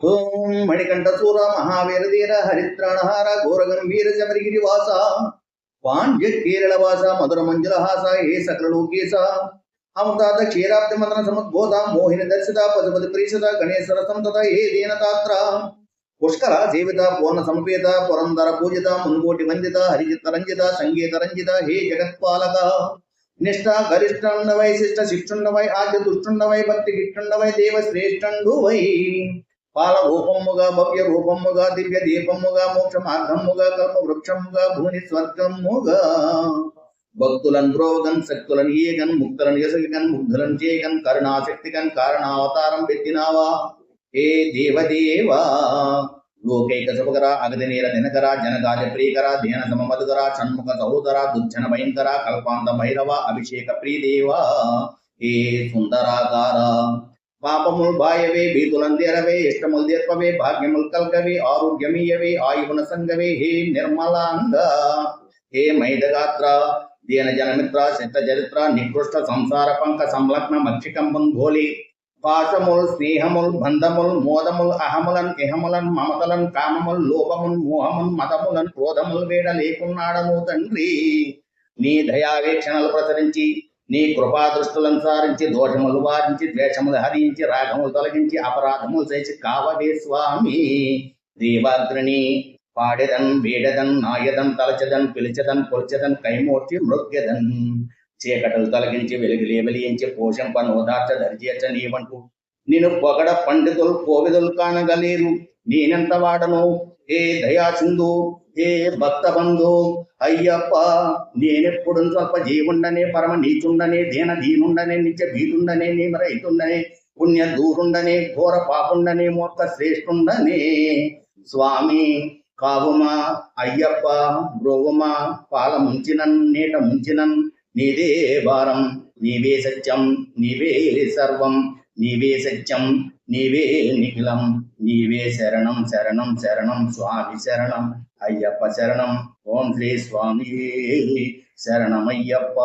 ఓం మణికంఠసూర మహావీరధీర హరిత్రాణహార ఘోరగంభీర శబరిగిరివాస పాండ్య కేరళవాస మధుర మంజులహాస హే సకలలోకేశ అమృతాత క్షీరాబ్ది మదన సముద్బోధ మోహిని దర్శిత పశుపతి ప్రీషత గణేశ్వర సంతత హే దీనతాత్ర పుష్కర జీవిత పూర్ణ సంపేత పురందర పూజిత మున్కోటి వందిత హరిచిత్త రంజిత సంగీత రంజిత హే జగత్పాలక నిష్ట గరిష్టండవై శిష్ట శిక్షుండవై ఆద్య దుష్టుండవై భక్తి గిష్టుండవై దేవ శ్రేష్ఠండు వై. పాల రూపముగా భవ్య రూపముగా దివ్య దీపముగా మోక్ష మార్గముగా కల్ప వృక్షముగా భూని స్వర్గముగా భక్తులను ద్రోగన్ శక్తులను ఏగన్ ముక్తులను ఎసగన్ ముగ్ధులను చేయగన్ కరుణాశక్తిగన్ కారణావతారం పెట్టినావా ఏ దేవదేవా! లోకైక శుభకర అగదినీర దినకర జనగాజ ప్రియకర ధ్యాన సమ షణ్ముఖ సహోదర దుర్జన భయంకర కల్పాంత భైరవ అభిషేక ప్రియదేవా! ఏ సుందరాకార! పాపములు బాయవే భీతులందేరవే ఇష్టముల్ తీర్పవే భాగ్యముల్ కల్గవే ఆరోగ్యమీయవే ఆయువున సంగవే హే నిర్మలాంగ హే మైదగాత్ర దీన జనమిత్ర శిష్ట చరిత్ర నికృష్ట సంసార పంక సంలగ్న మక్షికంబం ఘోలి పాశముల్ స్నేహముల్ బంధముల్ మోదముల్ అహములన్ ఇహములన్ మమతలన్ కామముల్ లోపముల్ మోహముల్ మతములన్ క్రోధముల్ వేడ లేకున్నాడము తండ్రి. నీ దయావేక్షణలు ప్రసరించి నీ కృపా సారించి దోషములు వారించి ద్వేషములు హరించి రాగములు తొలగించి అపరాధములు చేసి కావవే స్వామి. దేవాగ్రణి పాడెదన్ వీడదన్ నాయదన్ తలచదన్ పిలిచదన్ పొలిచదన్ కైమూర్చి మృగ్యదన్. చీకటలు తొలగించి వెలుగులే వెలియించి పోషంప నోదార్చ దరిచేర్చ నీవంటూ. నేను పొగడ పండితులు కోవిదులు కానగలేరు. నేనెంత వాడను? ఏ దయాసింధు? ఏ భక్త బంధు అయ్యప్ప నేనెప్పుడు స్వల్ప జీవుండనే పరమ నీచుండనే దీన దీనుండనే నిత్య భీతుండనే నీ రైతుండనే పుణ్య దూరుండనే ఘోర పాపుండనే మూర్ఖ శ్రేష్ఠుండనే. స్వామి కావుమా అయ్యప్ప బ్రోవుమా పాల ముంచినన్ నీట ముంచినన్ నీదే భారం నీవే సత్యం నీవే సర్వం. నీవే సత్యం నీవే నిఖిలం నీవే శరణం శరణం శరణం స్వామి శరణం అయ్యప్ప శరణం ఓం శ్రీ స్వామి శరణమయ్యప్ప